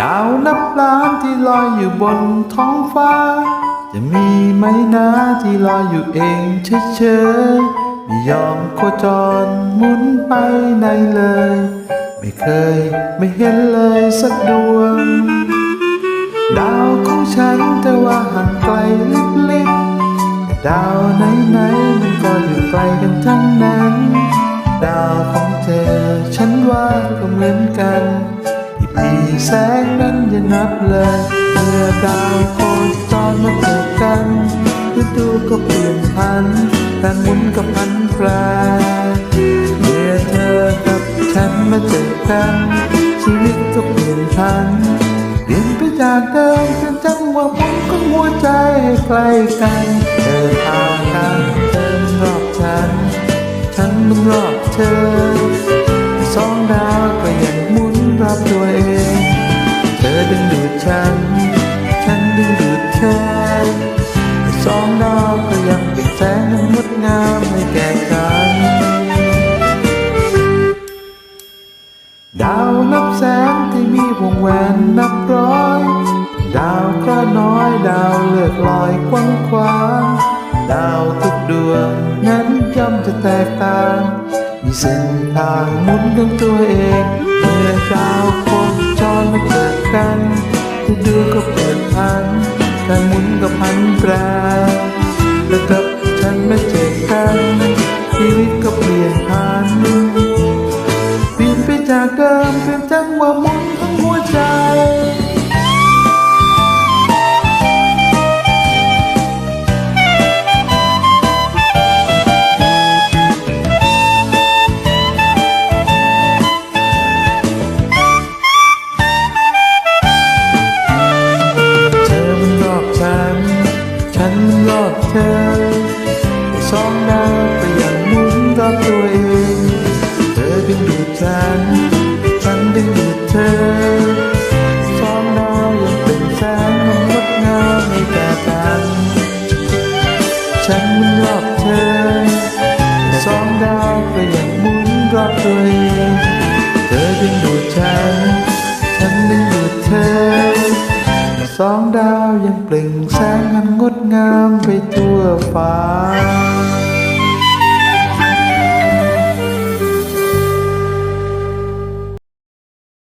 ดาวนับล้านที่ลอยอยู่บนท้องฟ้า จะมีไหมนะที่ลอยอยู่เองเฉยๆไม่ยอมโคจรหมุนไปไหนเลย ไม่เคยไม่เห็นเลยสักดวง ดาวของฉันแต่ว่าห่างไกลลิบๆแต่ดาวไหนๆมันก็อยู่ไกลกันทั้งนั้น ดาวของเธอฉันว่าก็เหมือนกัน ที่แสงนั้นจะนับเลยเมื่อดาวโคจรมาเจอกันฤดูก็เปลี่ยนพันการหมุนก็พันแปรเมื่อเธอกับฉันมาเจอกันชีวิตก็เปลี่ยนพันเปลี่ยนไปจากเดิมเป็นจังหวะหมุนของหัวใจใกล้กัน งดามให้แก่กัน ดาวนับแสนที่มีวงแหวนนับร้อย ดาวเคระน้อยดาวเลือกลอยกว้างขวางดาวทุกดวงนั้นย่อมจะแตกต่าง มีเส้นทางหมุนของตัวเองเมื่อดาวโคจรมาเจอกันฤดูก็เปลี่ยนพันการหมุนก็พันแปรแล้วกับฉันไม่ จากเดิมเป็นจังหวะหมุนของหัวใจเธอมันรอบฉันฉันรอบเธอแต่สองดาวก็ยังมุนรอบตัวเองเธอดึงดูดฉัน ฉันมุนรอบเธอแต่สองดาวก็ยังหมุนรอบตัวเองเธอดึงดูดฉัน ฉันดึงดูดเธอ สองดาวยังเปล่งแสงอันงดงามไปทั่วฟ้า